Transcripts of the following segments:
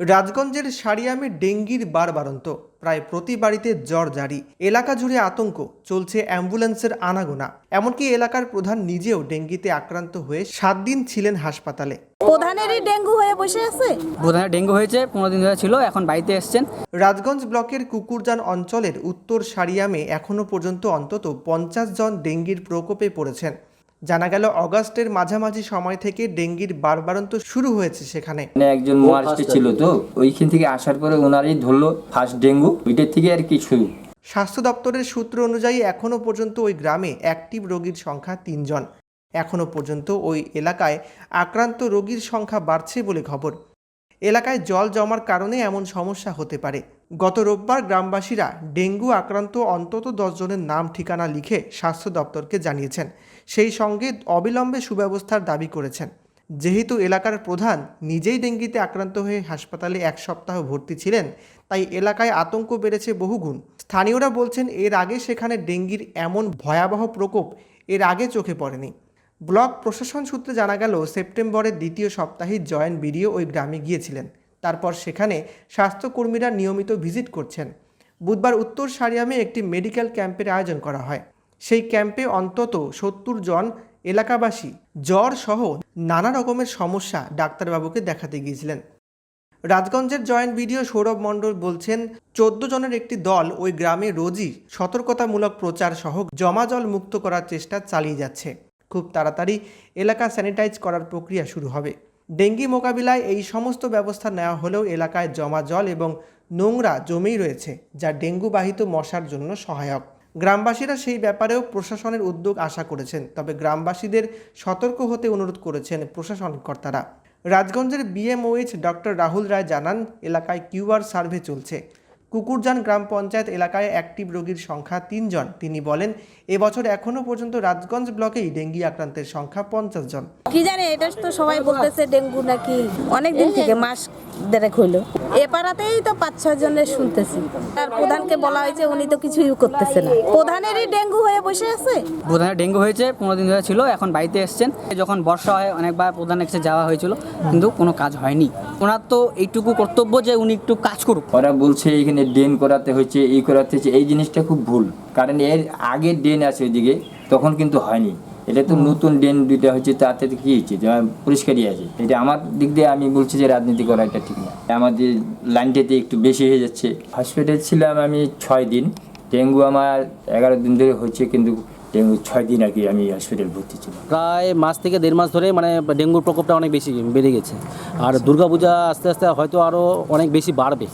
রাজগঞ্জের সারিয়ামে ডেঙ্গির বারবারন্ত প্রায় প্রতি বাড়িতে জ্বর জারি। এলাকা জুড়ে আতঙ্ক চলছে অ্যাম্বুলেন্সের আনাগোনা। এমনকি এলাকার প্রধান নিজেও ডেঙ্গিতে আক্রান্ত হয়ে সাত দিন ছিলেন হাসপাতালে। প্রধানেরই ডেঙ্গু হয়ে বসে আছে? প্রধানের ডেঙ্গু হয়েছে পনেরো দিন ধরে ছিল এখন বাড়িতে এসছেন। রাজগঞ্জ ব্লকের কুকুরজান অঞ্চলের উত্তর সারিয়ামে এখনও পর্যন্ত অন্তত পঞ্চাশ জন ডেঙ্গির প্রকোপে পড়েছেন। জানা গেল অগাস্টের মাঝামাঝি সময় থেকে ডেঙ্গির বারবারন্ত শুরু হয়েছে সেখানে। একজন মহারাষ্ট্রে ছিল তো ওইখান থেকে আসার পরে ওনারই ধরলো ফার্স্ট ডেঙ্গু ওইটার থেকে আর কি শুরু। স্বাস্থ্য দপ্তরের সূত্র অনুযায়ী এখনও পর্যন্ত ওই গ্রামে অ্যাক্টিভ রোগীর সংখ্যা তিনজন। এখনও পর্যন্ত ওই এলাকায় আক্রান্ত রোগীর সংখ্যা বাড়ছে বলে খবর। এলাকায় জল জমার কারণে এমন সমস্যা হতে পারে। গত রোববার গ্রামবাসীরা ডেঙ্গু আক্রান্ত অন্তত জনের নাম, ঠিকানা লিখে স্বাস্থ্য দপ্তরকে জানিয়েছেন। সেই সঙ্গে অবিলম্বে সুব্যবস্থার দাবি করেছেন। যেহেতু এলাকার প্রধান নিজেই ডেঙ্গিতে আক্রান্ত হয়ে হাসপাতালে এক সপ্তাহ ভর্তি ছিলেন, তাই এলাকায় আতঙ্ক বেড়েছে বহুগুণ। স্থানীয়রা বলছেন, এর আগে সেখানে ডেঙ্গির এমন ভয়াবহ প্রকোপ এর আগে চোখে পড়েনি। ব্লক প্রশাসন সূত্রে জানা গেল, সেপ্টেম্বরের দ্বিতীয় সপ্তাহে জয়েন্ট বিডিও ওই গ্রামে গিয়েছিলেন। তারপর সেখানে স্বাস্থ্যকর্মীরা নিয়মিত ভিজিট করছেন। বুধবার উত্তর সারিয়ামে একটি মেডিকেল ক্যাম্পের আয়োজন করা হয়। সেই ক্যাম্পে অন্তত সত্তর জন এলাকাবাসী জ্বর সহ নানা রকমের সমস্যা ডাক্তারবাবুকে দেখাতে গিয়েছিলেন। রাজগঞ্জের জয়েন্ট ভিডিও সৌরভ মণ্ডল বলছেন, চোদ্দ জনের একটি দল ওই গ্রামে রোজই সতর্কতামূলক প্রচার সহ জমা জল মুক্ত করার চেষ্টা চালিয়ে যাচ্ছে। খুব তাড়াতাড়ি এলাকা স্যানিটাইজ করার প্রক্রিয়া শুরু হবে। ডেঙ্গি মোকাবিলায় এই সমস্ত ব্যবস্থা নেওয়া হলেও এলাকায় জমা জল এবং নোংরা জমেই রয়েছে, যা ডেঙ্গু বাহিত মশার জন্য সহায়ক। গ্রামবাসীরা সেই ব্যাপারেও প্রশাসনের উদ্যোগ আশা করেছেন, তবে গ্রামবাসীদের সতর্ক হতে অনুরোধ করেছেন প্রশাসনকর্তারা রাজগঞ্জের বিএমওএইচ ডক্টর রাহুল রায় জানান, এলাকায় কিউআর সার্ভে চলছে। কুকুরজান গ্রাম পঞ্চায়েত এলাকায় অ্যাক্টিভ রোগীর সংখ্যা তিনজন। তিনি বলেন এবছর এখনও পর্যন্ত রাজগঞ্জ ব্লকেই ডেঙ্গি আক্রান্তের সংখ্যা পঞ্চাশ জন। কি জানে এটা তো সবাই বলতেছে ডেঙ্গু নাকি অনেক দিন থেকে মাস দেড়েক হইল। এ পাড়াতেই তো পাঁচ ছয় জনের শুনতেছি। আর প্রধানকে বলা হয়েছে উনি তো কিছুই করতেছে না। প্রধানেরই ডেঙ্গু হয়ে বসে আছে? প্রধানের ডেঙ্গু হয়েছে পনেরো দিন ধরে ছিল এখন বাড়িতে এসছেন। যখন বর্ষা হয় অনেকবার প্রধানের কাছে যাওয়া হয়েছিল কিন্তু কোনো কাজ হয়নি। ওনার তো এইটুকু কর্তব্য যে উনি একটু কাজ করুক। ওরা বলছে এখানে ড্রেন করাতে হচ্ছে এই করাতে হচ্ছে এই জিনিসটা খুব ভুল। কারণ এর আগে ড্রেন আছে ওইদিকে তখন কিন্তু হয়নি। এটা তো নতুন ড্রেন দুইটা হচ্ছে তাতে কি হচ্ছে যে পরিষ্কারই আছে। এটা আমার দিক দিয়ে আমি বলছি যে রাজনীতি করা এটা ঠিক না। আমাদের লাইনটাতে একটু বেশি হয়ে যাচ্ছে। হসপিটাল ছিলাম আমি ছয় দিন। ডেঙ্গু আমার এগারো দিন ধরে হচ্ছে কিন্তু ডেঙ্গু ছয় দিন আর কি আমি হসপিটাল ভর্তি ছিলাম। প্রায় মাস থেকে দেড় মাস ধরে মানে ডেঙ্গুর প্রকোপটা অনেক বেশি বেড়ে গেছে। আর দুর্গাপূজা আস্তে আস্তে হয়তো আরও অনেক বেশি বাড়বে।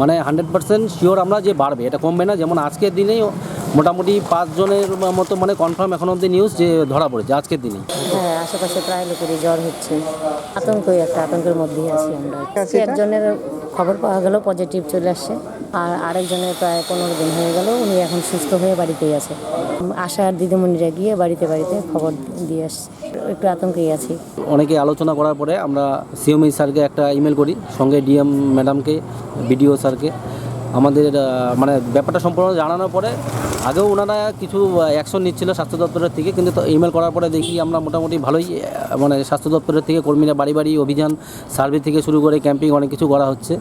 মানে হান্ড্রেড পার্সেন্ট শিওর আমরা যে বাড়বে এটা কমবে না। যেমন আজকের দিনেই মোটামুটি পাঁচজনের মতো মানে কনফার্ম এখন অব্দি নিউজ যে ধরা পড়েছে আজকের দিনে হ্যাঁ আশেপাশে প্রায় লোকেরই জ্বর হচ্ছে। আতঙ্কই একটা আতঙ্কের মধ্যেই আছি আমরা। একজনের খবর পাওয়া গেল পজিটিভ চলে আসছে। আর আরেকজনের প্রায় পনেরো দিন হয়ে গেল উনি এখন সুস্থ হয়ে বাড়িতেই আছে। আশার দিদিমণিরা গিয়ে বাড়িতে বাড়িতে খবর দিয়ে আসছে। একটু আতঙ্কেই আছি। অনেকে আলোচনা করার পরে আমরা সিএমই স্যারকে একটা ইমেল করি, সঙ্গে ডিএম ম্যাডামকে, বিডিও স্যারকে। আমাদের মানে ব্যাপারটা সম্পূর্ণ জানানোর পরে আগেও ওনারা কিছু অ্যাকশন নিচ্ছিল স্বাস্থ্য দপ্তরের থেকে, কিন্তু ইমেল করার পরে দেখি আমরা মোটামুটি ভালোই মানে স্বাস্থ্য দপ্তরের থেকে কর্মীরা বাড়ি বাড়ি অভিযান সার্ভে থেকে শুরু করে ক্যাম্পিং অনেক কিছু করা হচ্ছে।